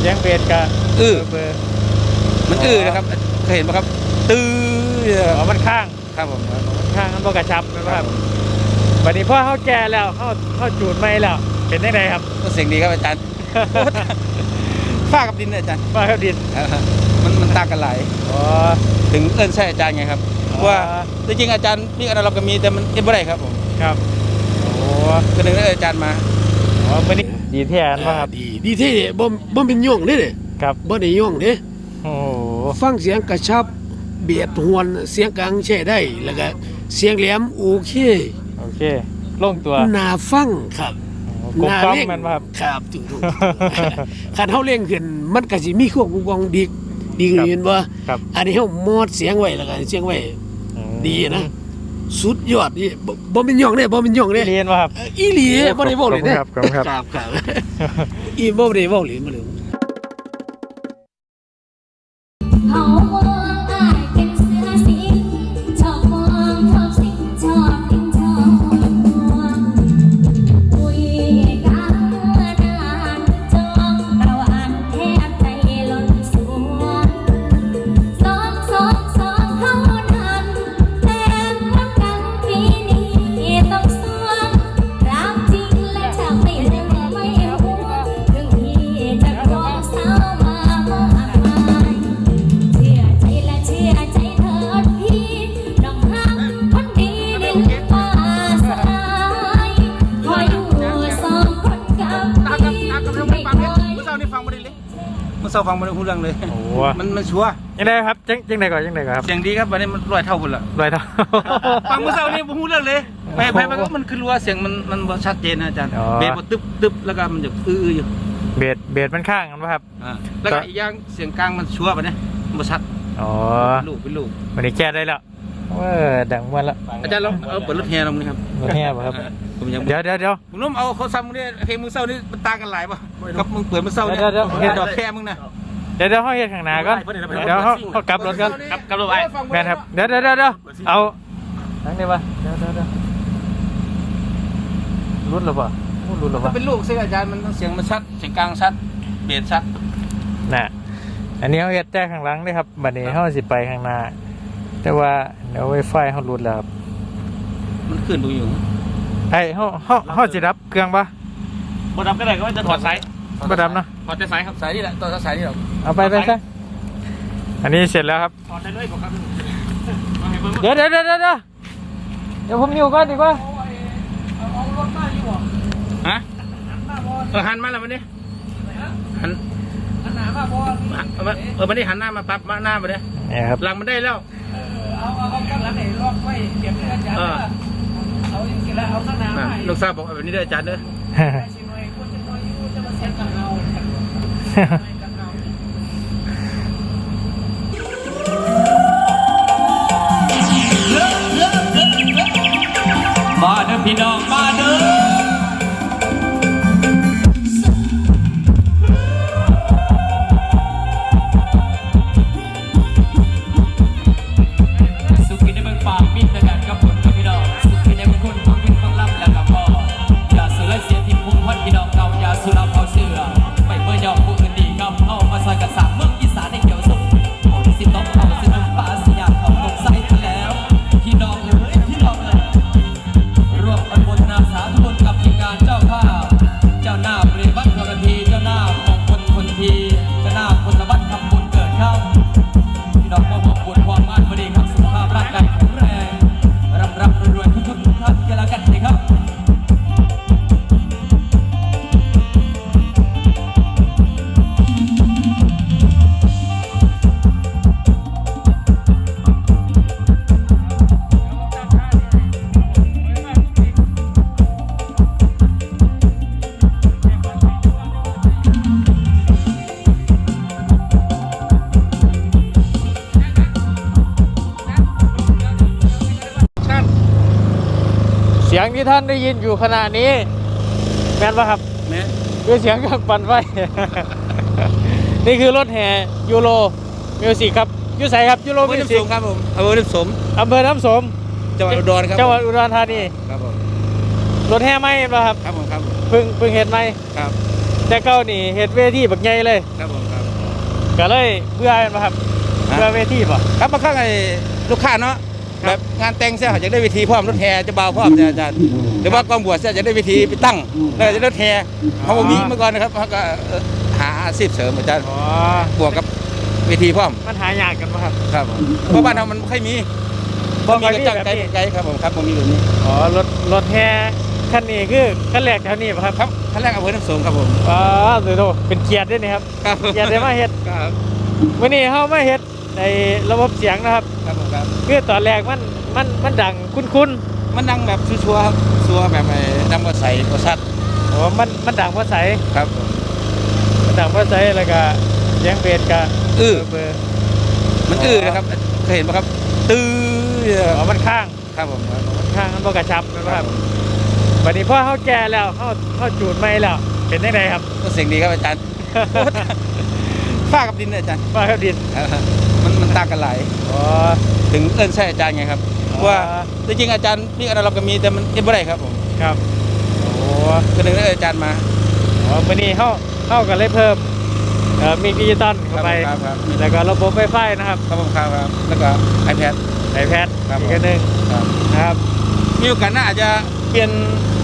เสียงเบสกับอื้อ เบอร์มันอื้อนะครับเคยเห็นไหมครับ ตื้อเนี่ยอ๋อมันข้างครับผมข้างมันบ่กระชับนะครับวันนี้พ่อเขาแก่แล้วเขาเขาจูดไม่แล้ว เป็นได้ไงครับก็เสียงดีครับอาจารย์ โอ้ฝ้ากับดินเนี่ยอาจารย์ว่าเขาดินอ่าฮะมันมันต่างกันหลาย อ๋อ ถึงเอิ้นใช่อาจารย์ไงครับอ๋อ ว่าจริงๆอาจารย์นี่เราก็มีแต่มันเอ็นบ่ได้ครับผมครับโอ้ก็นึงได้อาจารย์มา อ๋อวันนี้ ดีแท้นป่ะครับ ดีดีที่บ่บ่เป็นย่องเด้เด้ครับบ่ได้ย่องเด้โอ้โหฟังเสียงกระชับเบียดหวนเสียงกลางใช้ได้แล้วก็เสียงแหลมโอเคโอเคลงตัวน่าฟังครับกลมกล้องเล่มันป่ะครับครับถูกถูกคันเฮาเล่งขึ้นมันก็สิมีควบคุมกองดีดีครับเห็นบ่ครับอันนี้เฮามอดเสียงไว้แล้วก็เสียงไว้อืมดีนะ สุดยอดนี่บ่บ่เป็นย่องเด้บ่เป็นย่องเด้เรียนป่ะครับเอ่ออีหลีบ่ได้เว้าเลยเด้ขอบคุณครับขอบคุณครับครับ ครับอีบ่ได้เว้าเลยมาเลย ฟังบ่ได้ฮู้เรื่องเลย โอ้โหมันมันชัวร์ยังไงครับจังจังไดก่อนจังไดก่อนครับเสียงดีครับวันนี้มันร้อยเท่าพุ่นละลอยเท้า ฟังเมื่อเช้านี่บ่ฮู้เรื่องเลย ไปไปไปก็มันคือรู้ว่าเสียงมันมันบ่ชัดเจนนะอาจารย์อ๋อ เบสบ่ตึ๊บตึ๊บแล้วก็มันจะอื้อๆอยู่เบสเบสมันข้างกันป่ะครับ อ่าแล้วก็อีกอย่างเสียงกลางมันชัวร์ปะเนี่ยมันบ่ชัดอ๋อ เป็นลูกเป็นลูกวันนี้แก้ได้แล้วเออดังวันละอาจารย์ลองเอาเปิดรถแห่ลองนี่ครับรถแห่ป่ะครับ ผมยังเดี๋ยวเดี๋ยวเดี๋ยว ผมน้มเอาโคซัมมึงเนี่ยเพลงมึงเศร้านี่มันต่างกันหลายป่ะกับมึงเปิดมึงเศร้าเนี่ยเดี๋ยวเดี๋ยว เห็นดอกแค่มึงนะเดี๋ยวเดี๋ยวเขาเฮ็ดข้างหน้าก่อนเดี๋ยวเขาเขากลับรถก่อนครับกลับรถไอ้แม่นครับเดี๋ยวเดี๋ยวเดี๋ยวเดี๋ยวเอาทั้งนี้ป่ะเดี๋ยวเดี๋ยวเดี๋ยวรุดหรือเปล่ารุดหรือเปมันล่าเป็นลูกซิอาจารย์มันเสียงมันชัดเสียงกลางชัดเบสชัดน่ะอันนี้เขาเฮ็ดแจ้ข้างหลังเลยครับบัดนี้เขาสิไปข้างหน้า แต่ว่าเดี๋ยวไวไฟเขารุดแล้วครับมันขึ้นดูอยู่ไอ้เขาเขาเขาสิรับเครื่องป่ะบดำก็ได้ก็จะถอดสาย บ่ดำเนาะถอดแต่สายครับสายนี่แหละตัวสายนี่หรอกเอาไปไปซะอันนี้เสร็จแล้วครับถอดได้เลยบอกครับเอาให้เบิ่งเดี๋ยวเดี๋ยวเดี๋ยวเดี๋ยวเดี๋ยวเดี๋ยวผมอยู่ก่อนดีกว่าฮะเออหันมาแล้ววันนี้หันหันหน้ามาพอเออวันนี้หันหน้ามาปั๊บมาหน้ามาเนี่ยนี่ครับหลังมันได้แล้วเอาเอาเอาข้างหลังไหนลอกไว้เก็บเงินจานเออเอาจริงๆแล้วเอาข้างหน้าอะไว้ลูกสาวบอกเอาแบบนี้ได้ออาจารย์เด้อชิหน่อยคนจะน้อยอยู่จะมาเซ็ตกับเรากับเรา มาเด้อพี่น้องมา ยงที่ท่านได้ยินอยู่ขณะนี้ แม่นปะครับแม่คือเสียงกับปั่นไฟ นี่คือรถแห่ยูโรมิวสิกครับอยูไสครับยูโรอำเภอมิวน้ำสิสกมครับผมอำเภอน้ำสมอำเภอน้ำสมจังหวัดอุดรครับจังหวัดอุดรธานีครับผมรถแห่ไหมปะครับครับผมครับผมเพึ่งเพึ่งเห็นไหมครับแต่เก่านี่เฮ็ดเวทีบักใหญ่เลยครับผมครับ ก็เลยเบื่อแม่นบ่ครับฮะ เบื่อเวทีบ่ครับบางครั้งไอ้ลูกค้าเนาะครั แบบบงานแต่งเสียอยากได้เวทีพร้อมรถแห่จะเบาพร้อมจะอาจารย์หรือว่ากองบวชเสียอยากได้เวทีไปตั้งแล้วก็จะได้รถแห่เขาบ่มีเมื่อก่อนนะครับเขาก็เอ่อหาอาชีพเสริมอาจารย์อ๋อบวกกับเวทีพร้อมมันหายากกันบ่ครับครับผมเพราะบ้านเรามันไม่ค่อยมีบ่มีค่อยกระมีจังแบบไกลนี้ไกลครับผมครับผมมีแบบนี้อ๋อรถรถแห่คันนี้คือคันแรกแถวนี้บ่ครับครับท่านแรกอำเภอน้ำสมครับผมอ๋อสุดโตเป็นเกียรติด้วยนี่ครับครับผมเกียรติได้มาเฮ็ดครับวันนี้เฮามาเฮ็ด ในระบบเสียงนะครับครับผมครับคือตอนแรกมันมันมันดังคุ้นมันดังแบบชัวร์ๆครับชัวร์แบบไอ้ดังกว่าใสกว่าชัดๆอ๋อมันมันดังเพราะใสครับผมมันดังเพราะใสแล้วก็เสียงเบสก็อื้อเบอร์มันอื้อนะครับเคยเห็นไหมครับ ตื้ออ๋อมันข้างครับผมครับมันข้างมันบ่กระชับแม่นบ่ครับบัดนี้พอเฮาแก่แล้วเฮาเฮาจูดใหม่แล้วเป็นจังไดครับก็เสียงดีครับอาจารย์ ฝ้ากับดินเนี่ยอาจารย์ว่าครับดินมันมันต่างกันหลายอ๋อถึงเอิ้นใช่อาจารย์ไงครับอ๋อว่าจริงๆอาจารย์นี่อนาล็อกก็มีแต่มันเอ็นบ่ได้ครับผมครับโอ้ก็ถึงได้อาจารย์มาอ๋อมื้อนี้เฮาเฮาก็เลยเพิ่มเอ่อมิกดิจิตอลเข้าไปครับครับแล้วก็ระบบไฟฟ้านะครับครับผมครับครับแล้วก็ iPad ไอแพดครับอีกอันหนึงครับนะครับมีโอกาสหน้าอาจจะเปลี่ยน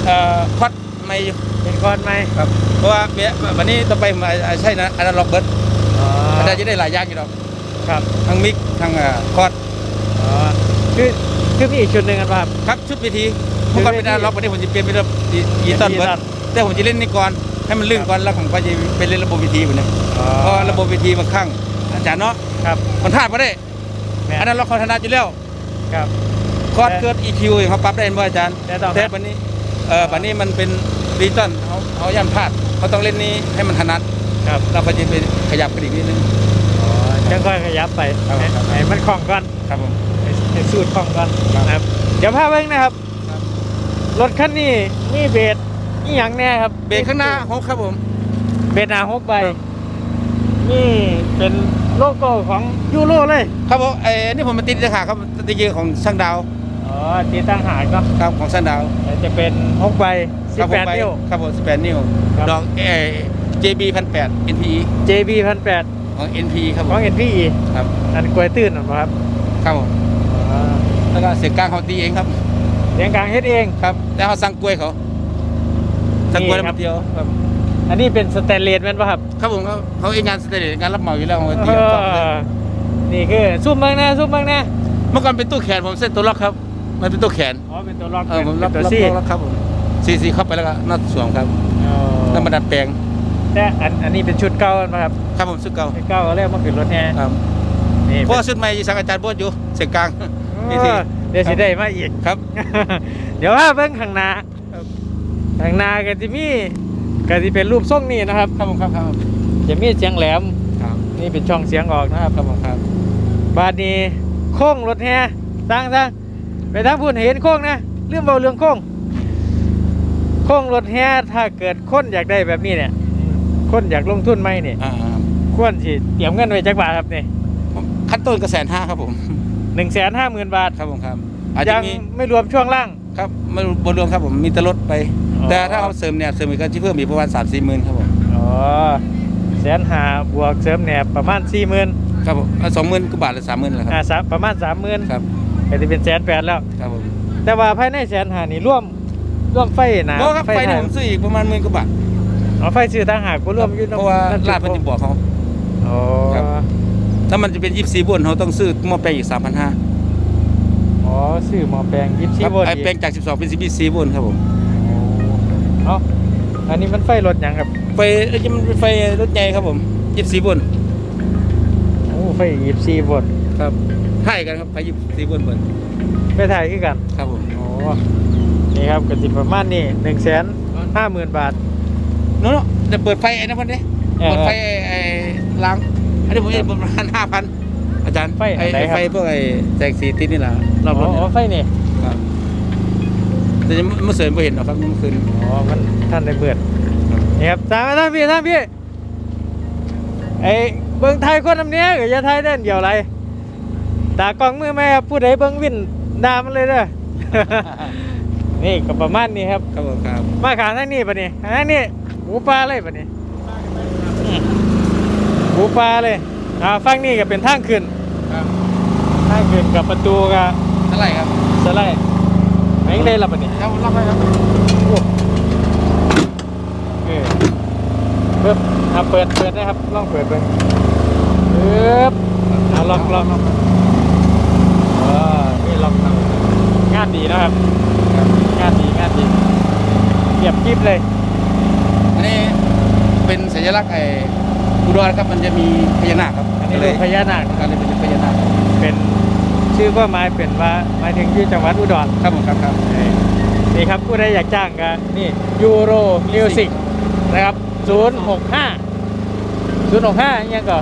เอ่อคอร์ดใหม่อยู่เป็นก้อนไหมครับเพราะว่าเบี้ยวันนี้ต่อไปผมอาจจะใช่นะอนาล็อกเบิร์ด อ๋ออาจารย์จะได้หลายอย่างอยู่ดอกครับทั้งมิกทั้งเอ่อคอร์ดอ๋อคือคือมีอีกชุดหนึ่งกันป่ะครับ ครับชุดวิธีเมื่อก่อนเป็นอนาล็อกวันนี้ผมจะเปลี่ยนเป็นระบบดิจิตอลเบิร์ดแต่ผมจะเล่นนี่ก่อนให้มันลื่นก่อนแล้วผมก็จะไปเล่นระบบวิธีแบบนี้อ๋อเพราะระบบวิธีบางครั้งอาจารย์เนาะครับมันพลาดไม่ได้แม่อันนั้นเราเขาถนัดอยู่แล้วครับคอร์ดเกิด EQ อย่างเขาปรับได้ไหมอาจารย์แต่ต้องแต่วันนี้เออวันนี้มันเป็นดิจิตอลเขาเขาย่านพลาดเขาต้องเล่นนี้ให้มันถนัด ครับเราก็จะไปขยับกันอีกนิดนึง อ๋อจังค่อยขยับไปครับให้ครับ ให้มันคล่องก่อนครับผม ให้ให้สูตรคล่องก่อนครับนะครับ เดี๋ยวพาเบิ่งนะครับ ครับ รถคันนี้มีเบสนี่อย่างแน่ครับ เบรกข้างหน้าหกครับผม เบสหน้าหกใบนี่เป็นโลโก้ของยูโรเลย ครับผมไอ้นี่ผมมาติดจะขาครับติดยืของช่างดาวอ๋อตีตั้งหากก็ครับของช่างดาวจะเป็นหกใบสิครับบผมแปดไปนิ้ว ครับผม18นิ้วครับ ดอกเอ JB พันแปด NPE JB พันแปดของ NPE ครับผขอมงเอ็นพีครับอันกล้วยตื้นเหรอครับครับผมอ๋อแล้วก็เสียงกลางเขาตีเองครับเสียงกลางเฮ็ดเอง ครับแต่เขาสั่งกล้วยเขาสั่งกล้วยนี่ครัมาบเดียวครับอันนี้เป็นสแตนเลสแม่นป่ะครับครับผมเขาเขาเองงานสเตจงานรับเหมาอยู่แล้วเขาก็ตีเอเอาก่อนเลยอนี่คือซุ่มเบ้างนะซุ่มเบ้างนะเมื่อก่อนเป็นตู้แขนผมเส้นตัวล็อกครับ มันเป็นตู้แขนอ๋อเป็นตัวล็อกเออผมเป็ล็อกนตัวล็อกซี่ล็อกครับผมซีซีเข้าไปแล้วก็น็อตสวมครับอ๋อแล้วมาดัดแปลง แต่อันอันนี้เป็นชุดเก่าป่ะครับครับผมชุดเก่าชุดเก่าเรียกมาขึ้นรถแห่ครับนี่เพราะว่าชุดใหม่สังอาจารย์โบดอยู่เสียงกลางเอนี่ที่อเดี๋ยวสิได้มาอีกครับ เดี๋ยวว่าเบิ่งข้างหน้าครับข้างหน้าก็สิมีก็สิเป็นรูปทรงนี้นะครับครับผมครับครับจะมีเสียงแหลมครับนี่เป็นช่องเสียงออกนะครับครับผมครับบาดนี้โค้งรถแห่ตั้งซะไปทางพูนเห็นโค้งนะเรื่องเบาเรื่องโค้งโค้งรถแห่ถ้าเกิดคนอยากได้แบบนี้เนี่ย คนอยากลงทุนไหมเนี่ยอ่าควรสิเตรียมเงินไว้จักบาทครับนี่ผมขั้นต้นก็แสนห้าครับผมหนึ่งแสนห้าหมื่นบาทครับผมครับอาจจะยังมีไม่รวมช่วงล่าง ครับไม่บนรวมครับผมมีแต่ลดไป อ๋อ แต่ถ้าเอาเสริมเนี่ยเสริมอีกก็ที่เพิ่มอีกประมาณสามสี่หมื่นครับผมอ๋อแสนหาบวกเสริมแหนบประมาณสี่หมื่นครับผมสองหมื่นกว่าบาทหรือสามหมื่นแหละคอ่ารับสามประมาณสามหมื่นครับก็จะเป็นแสนแปดแล้ว ครับผมแต่ว่าภายในแสนหานี่ร่วมร่วมไฟหนาเพราะครับไฟหเนี่ยนาผมซื้ออีกประมาณหมื่นกว่าบาท อ๋อไฟซื้อต่างหากก็ร่วมอยู่เพราะว่าำลาดมันจะบวกเขา อ๋อครับ ถ้ามันจะเป็นยี่สิบสี่บนเขาต้องซื้อหม้อแปลงอีกสามพันห้าอ๋อซื้อหมอแปลงยิบคซีรับโวลต์ไออีกแปลงจากสิบสองเป็นสิบสี่บนครับผมเอ้าอันนี้มันไฟรถหยังครับไฟไอ้ที่มันเป็นไฟรถใหญ่ครับผมยี่สิบสี่บนโอ้ไฟยิบซีโวลต์ครับไถ่กันครับไฟยี่สิบสี่บนเบิร์ไปถ่ายคือกัน ครับผม โอ้นี่ครับก็สิประมาณนี้หนึ่งแสนห้าห มื่นบาทโน้ตจะเปิดไฟไอ้นั่นพันเด้เออเปิดไฟไอ้ไอ้ล้างอันนี้ผมเองประมาณห้าพันอาจารย์ไฟอันไหนอ้ครับ ไฟพวกไอ้แสงสีติดนี่แหละรอ๋อบรถเนี่ยอไฟนี่ครับแต่ยังไม่เสริมไม่เห็นหรอกครับเมื่อคืนอ๋อมันท่านได้เปิดนี่ครับตามมาท่านพี่ท่านพี่ไอ้เบิ้งไทยคนน้ำเนี้ยก็อย่าไทยเด่นเดียวไรตากล้องมือแม่ครับผู้ใดเบิ้งวินด่ามันเลยเด้อ นี่ก็ประมาณนี้ครับ ครับผมครับมาขางทางนี้ปะนี่ทางนี้ หมูปลาเลยปะนี่หูปลาเลยอ่าฟังนี่ก็เป็นทางขึ้นครับทางขึ้นกับประตูกับเท่าไหร่ครับสไลด์แม่งเลยละปะนี่ครับรับไปครับเออเปิดอะเปิดเปิดนะครับลองเปิดเบิ่งปึ๊บเอาล็อกล็อกเออนี่ล็อกทำงานดีนะครับงานดีงานดีเก็บคลิปเลยอันนี้ เป็นสัญลักษณ์ไอ้อุดรครับมันจะมีพญานาคครับอันนี้ก็รูปพญานาคการเลยเป็นพญานาคเป็นชื่อก็หมายเป็นว่าหมายถึงที่จังหวัดอุดรครับผมครับครับนี่ครับผู้ใดอยากจ้างกันนี่ยูโรมิวสิกนะครับ 065 065ยังก็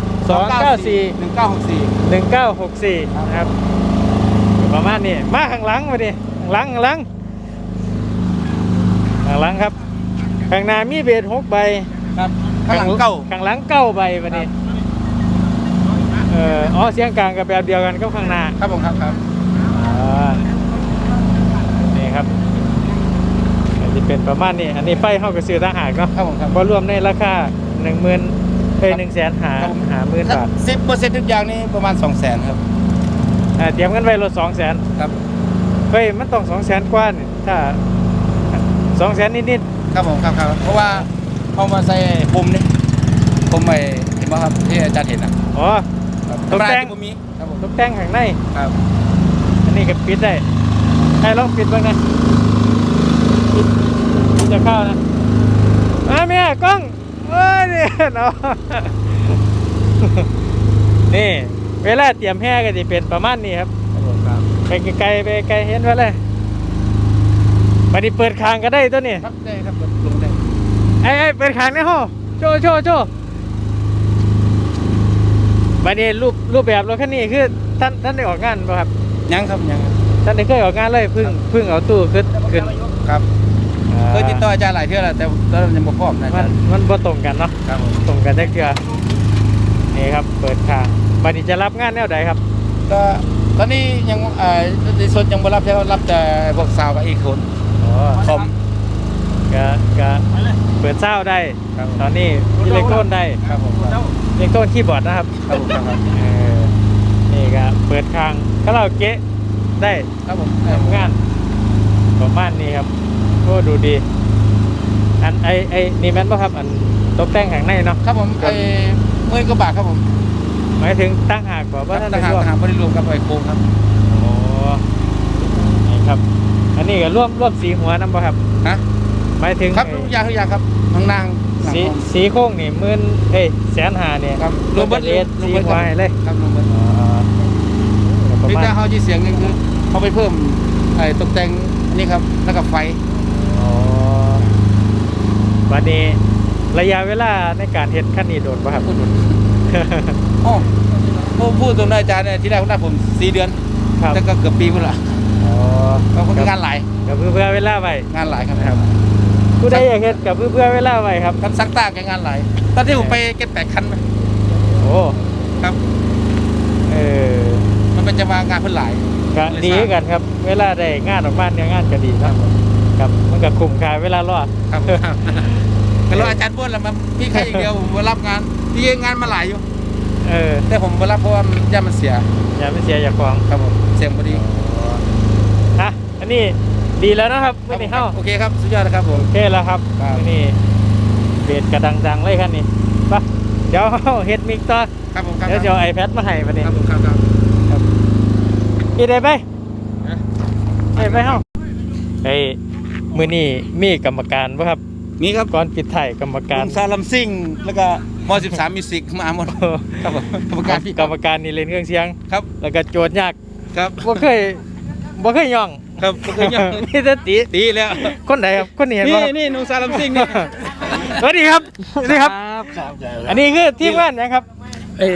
294หนึ่งเก้าหกสี่1964นะครับประมาณนี้มาข้างหลังมาดิข้างหลังข้างหลังข้างหลังครับข้างหน้ามีเบสหกใบ ครับข้างหลังเก้าข้างหลังเก้าใบมาดิเอออ๋อเสียงกลางกับแบบเดียวกันก็ข้างหน้าครับผมครับครับอ่านี่ครับอันนี้เป็นประมาณนี้อันนี้ไฟเข้ากับซื้อต่างหากเนาะครับผมครับก็รวมในราคาหนึ่งหมื่นเอ้ยหนึ่งแสนหาหาหมื่นบาทสิบเปอร์เซ็นต์ทุกอย่างนี่ประมาณสองแสนครับอ่าเตรียมกันไว้รถสองแสนครับเฮ้ยมันต้องสองแสนกว่านี่ถ้าสองแสนนิดครับผมครับครับเพราะว่า เอามาใส่ปุ่มนี่ปุ่มไอ้เห็นไหมครับที่อาจารย์เห็นนะๆอ๋อ ครับตกแต่งธรรมดาที่ผมมีครับผมตกแต่งข้างใน ครับอันนี้ก็ปิดได้ให้ลองปิดบ้างนะปิดปิดจะเข้านะมาเมียกล้องเอ้ยเนี่ยเนาะนี่ เวลาเตรียมแห่ก็จะเป็นประมาณนี้ครับ ครับผมครับไปไกลๆไปไกลเห็นไว้เลยบัดนี้เปิดคางก็ได้ตัวนี้ ครับได้ครับลง ได้ไอ้ไอ้เปิดคางในห้องโชว์โชว์โชว์บัดนี้รูปรูปแบบรถคันนี้คือท่านท่านได้ออกงานป่ะครับ ยังครับยังครับท่านได้เคยออกงานเลยเพึ่งเพึ่งเอาตู้ขึ้นขึ้นครับเคยติดต่ออาจารย์หลายเทื่อแล้วแต่ตอนนั้นยังบ่พร้อมนะอามัจานรย์มันบ่ตรงกันเนาะครับผมตรงกันได้เกือนี่ครับ เปิดคางบัดนี้จะรับงานแนวใดครับ ก็ตอนนี้ยังเอ่อในส่วนยังบ่รับใช่รับแต่พวกสาวกับอีกคนอ๋อคอม ก็ก็เปิดเศร้าได้ ครับตอนนี้อิเล็กโทรนได้ครับผมครับอิเล็กโทรนคีย์บอร์ดนะครับครับผมครับครับเออนี่ก็เปิดคางก็เราเกะได้ครับผมทำงานประมาณนี้ครับโอ้ดูดี อันไอไอนี่แม่นป่ะครับ อันตกแต่งข้างในเนาะครับผมไอ้หมื่นกว่าบาทครับผมหมายถึงตั้งหากบอกว่าท่านทได้หารร่วม ทหารบริรวมกับไอ้โคงครับโอ้นี่ครับ อันนี้ก็ร่วมร่วมสีหัวน้ำป่ะครับ ฮะ หมายถึงครับไอ้ทุกอย่างทุกอย่างครับทั้งนางหลังสีของสีโค้งนี่หมื่นเอ้ยแสนหาเนี่ยครับรวมเบิดรวมสีเบิดหัวให้เลยครับรวมเบิดอ๋อก็ประพี่มาณแต่เขาที่เสียงเงินคือเขาไปเพิ่มไอ้ตกแต่งอันนี้ครับแล้วก็ไฟอ๋อวันนี้ระยะเวลาในการเฮ็ดขั้นนี้โดนป่ะครับพูดโอ้พูดพูดตรงนั้นอาจารย์เนี่ยที่แรกผมได้ผมสี่เดือนครับแต่ก็เกือบปีพุ่นละอ๋อก็คืองานหลายก็เพื่อเพื่อเวลาไว้งานหลายครับครับ ผู้ใดอยากเฮ็ดกับเพื่อเพื่อเวลาไว้ครับครับซักตากแกงานหลายตอนที่ผมไปเก็บแปดคันไหมโอ้ครับ เออมันเป็นจะมางานเพิ่นหลายก็ดีกันครับ เวลาได้งานออกมาเนี่ยงานก็ดีครับครับมันก็คุ้มค่าเวลารอดครับครับก็รออาจารย์บ้วนแล้วมาพี่ใครอย่างเดียวผมมารับงานพี่งานมาหลายอยู่เออแต่ผมมารับเพราะว่ามันย่ามันเสียอย่าไปเสียอย่าของครับผมเสียงพอดีฮะอันนี้ ดีแล้วนะครับไม่ได้เข้าโอเคครับสุดยอดนะครับผมโอเคแล้วครับครับมื้อนี่เบสกระดังๆเลยครับนี่ไปะเดี๋ยวเฮ็ดมิกต่อครับผมครับเดี๋ยวจะเอา iPad มาให้วันนี้ครับผมครับครับอีได้ไปฮะได้ไปเฮาเฮ้ยมื้อนี้มีกรรมการบ่ครับมีครับก่อนปิดท้ายกรรมการลุงซาลัมซิงแล้วก็ม13มิวสิกมาหมดครับผมกรรมการพี่กรรมการนี่เล่นเครื่องเสียงครับ แล้วก็โจทย์ยากครับบ่เคยบ่เคยย่อง ครับบ่เคยย่องมีแต่ติตีแล้ว คนไหนครับคนนี้เห็นนี่บ่ครับนี่ลุงซาลัมซิงนี่สวัสดีครับสวัสดีครับครับ อันนี้คือทีมงานนะครับเอ้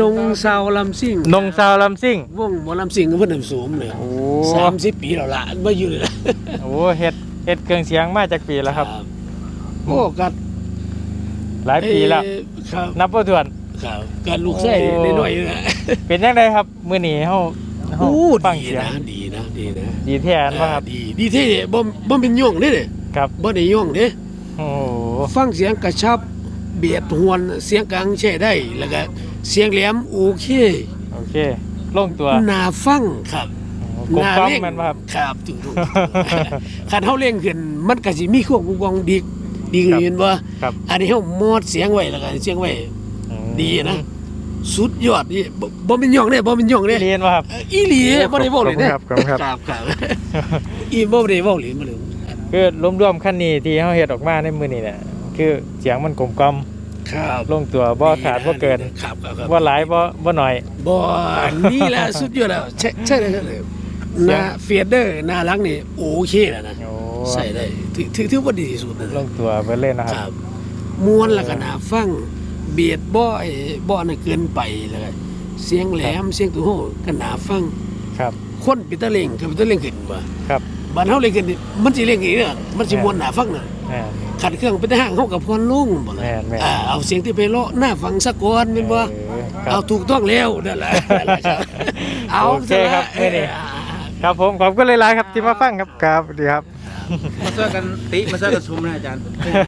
นงซาวลำซิ่งนงซาวลำซิ่งวงหมอลำซิ่งก็เพิ่นนำสูมเลยโอ้สามสิบปีแล้วล่ะมาอยู่เลยโหเฮ็ดเฮ็ดเครื่องเสียงมาจากปีแล้วครับ โอ้กัดหลายปีแล้ว เอ่อครับนับบ่ถ้วน ครับกัดลูกไส้โอ้หน่อยๆนะเป็นจังไดครับมื้อนี้เฮาเฮาโอ้ฟังดีเสียงนะดีนะ ดีนะดีแท้อันบ่ครับ ดีดีที่บ่บ่เป็นย่องเด้เด้ครับบ่ได้ย่องเด้โอ้โหฟังเสียงกระชับเบเบียดหวนเสียงกลางใช้ได้แล้วก็เสียงแหลมโอเคโอเคลงตัวน่าฟังครับกลมกล้อมเล่งแมันบ่ครับครับถูกถูกคันเฮาเล่งขึ้นมันก็สิมีควบคุมกองดีดีครับเห็นบ่ครับอันนี้เฮามอดเสียงไว้แล้วก็เสียงไว้อืมดีนะ สุดยอดนี่บ่บ่เป็นหย่องเด้บ่เป็นหย่องเด้เรียนว่าครับเอ่ออีหลีบ่ได้เว้าเลยเด้ขอบคุณครับขอบคุณครับ ครับครับอีบ่ได้เว้าเลยบ่เลยคือรวมๆขั้นนี้ที่เฮาเฮ็ดออกมาในมื้อนี้เนี่ยคือเสียงมันกลมกล่อมครับลงตัวบ่ขาดบ่เกินครับครับครับบ่หลายบ่บ่น้อยบ่นี่แหละสุดยอดแล้วใช่ใช่เลยใช่เลยเสีหยงน้าเฟียเดอร์หน้าหลังนี่โอเคแล้วนะโอ้ใส่ได้ถือถือถือว่าดีที่สุดนะลงตัวเบิดเลยนะคครับรับมวนแล้วก็น่าฟัง เบียดบ่ไอ้บ่น่ะเกินไปแล้วก็เสียงแหลมเสียงตู้โหก็น่าฟังครับคนปิดตะเล่งก็ปิดตะเล่งขึ้นบ่ครับบ้านเฮาเล่นกันนี่มันสิเล่งอีกเด้อมันสิมวนน่าฟังน่ะแม่นขัดเครื่องไปแต่ห้างเฮากับพรลงบ่ล่ะแม่นแม่นอ่าเอาเสียงที่ไปเลาะหน้าฟังซะก่อนแม่นบ่เออครับเอาถูกต้องแล้วนั่นแหละนั่นแหละครับเอาโอเคครับซะละมื้อนี้เออครับผมขอบคุณหลายๆครับที่มาฟังครับครับสวัสดีครับ มาเจอกันติมาเจอกันชุมนะอาจารย์